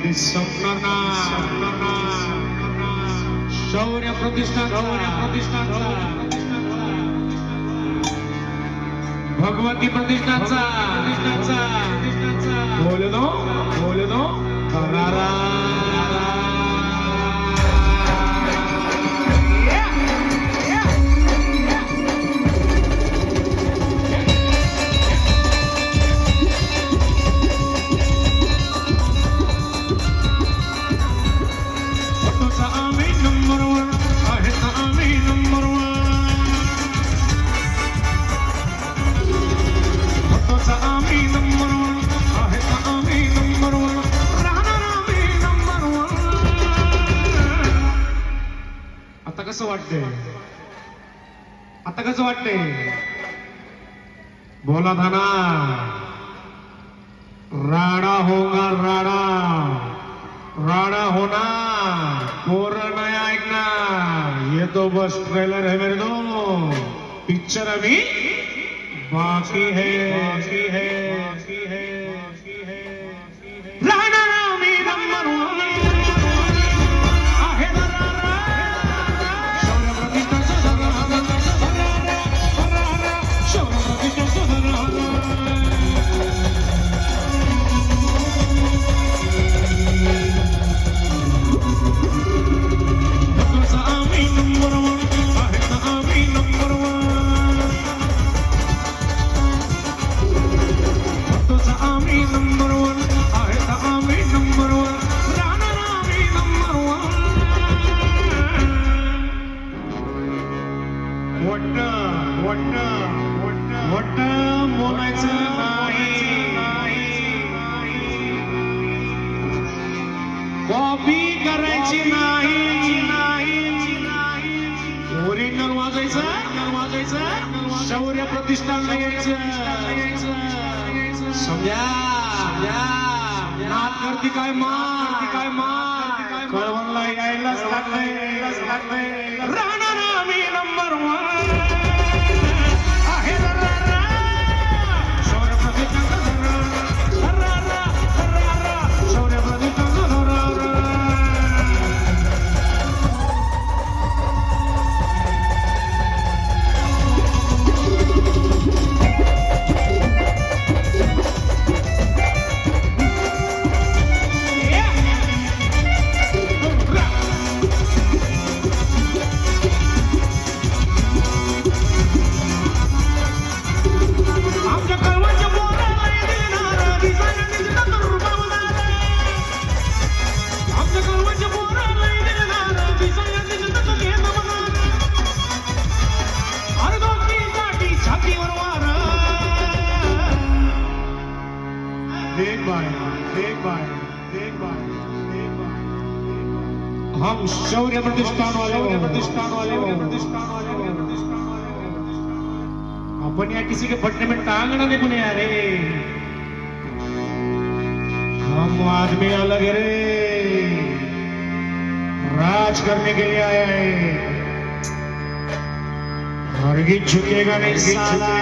कधी संपणार नाही. शौर्य प्रतिष्ठान शौर्य प्रतिष्ठानचा भगवती प्रतिष्ठानचा प्रतिष्ठानचा बोल कसं वाटतंय? आता कसं वाटतंय? बोला धाना. राडा होगा राडा. राडा होना पोर नाही ऐकणार. ये तो बस ट्रेलर है मेरे दो पिक्चर अभी बाकी है बाकी है बाकी है बोलायचं नाही कॉपी करायची नाही. ओरिजिनल वाजायचं वाजायचं शौर्य प्रतिष्ठानला यायचं. समजा नात करती काय मार काय मार कळवणला यायलाच लागलंय. राहणार आम्ही हम शौर्य प्रतिष्ठान वाले प्रतिष्ठान वाले प्रतिष्ठान वाले प्रतिष्ठान वाले अपन यहाँ किसी के फटने में टांग ना देखने आ रे। हम आदमी अलग रे। राज करने के लिए आया है। हरगिज झुकेगा नहीं साला